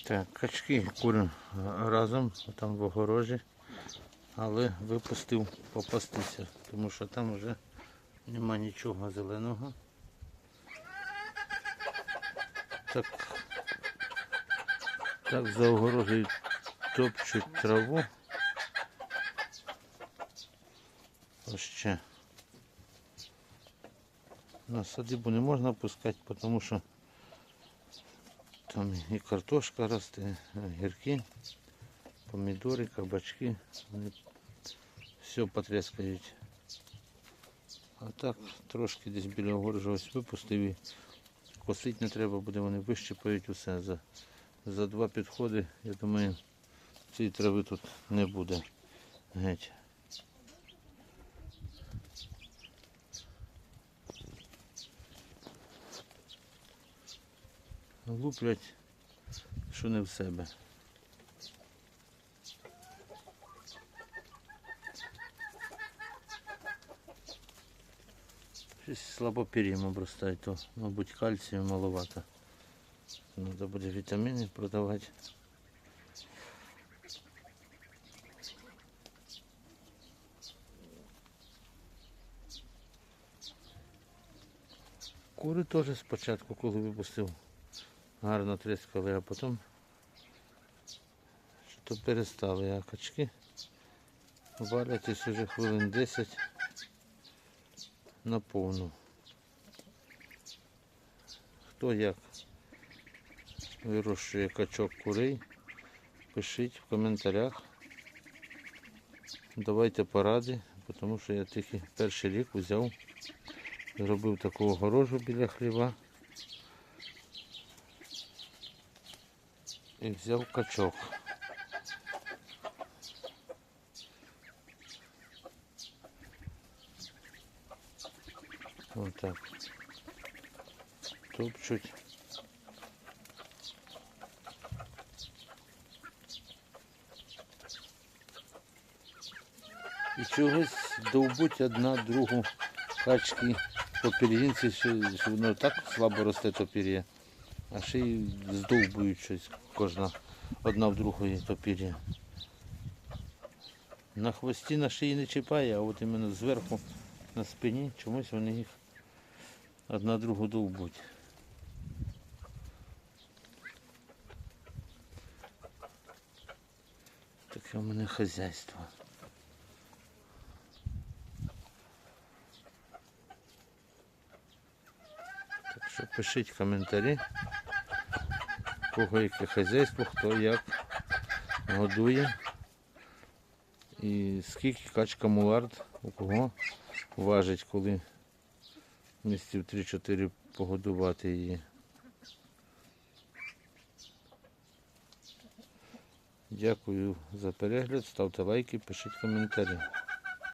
Так, качки курю разом, там в огорожі, але випустив попастися, тому що там вже нема нічого зеленого. Так, так за огорожею топчуть траву. Ось ще. На садибу не можна пускати, тому що там і картошка росте, гірки, помідори, кабачки. Вони все потрескають. А так трошки десь біля огорожі ось випустив і косить не треба буде, вони вищипають усе. За, за два підходи, я думаю, цієї трави тут не буде геть. Луплять, що не в себе. Щось слабо пір'ям обростає, то, мабуть, кальцію маловато. Треба буде вітаміни продавати. Кури теж спочатку, коли випустив, гарно тріскали, а потім що перестали, а качки валятись уже хвилин 10 на повну. Хто як вирощує качок курей, пишіть в коментарях. Давайте поради, тому що я тільки перший рік взяв, зробив таку огорожу біля хліба і взяв качок. Ось так. Топчуть. І чогось довбуть одна другу качки по пір'їнці, що воно так слабо росте то пір'я, а ще й здовбують щось кожна одна в другої то пір'я. На хвості на шиї не чіпає, а от іменно зверху на спині чомусь вони їх одна другу довбуть. Таке у мене хазяйство. Так що пишіть коментарі, кого яке хазяйство, хто як годує. І скільки качка мулард у кого важить, коли місяців 3-4 погодувати її. Дякую за перегляд, ставте лайки, пишіть коментарі.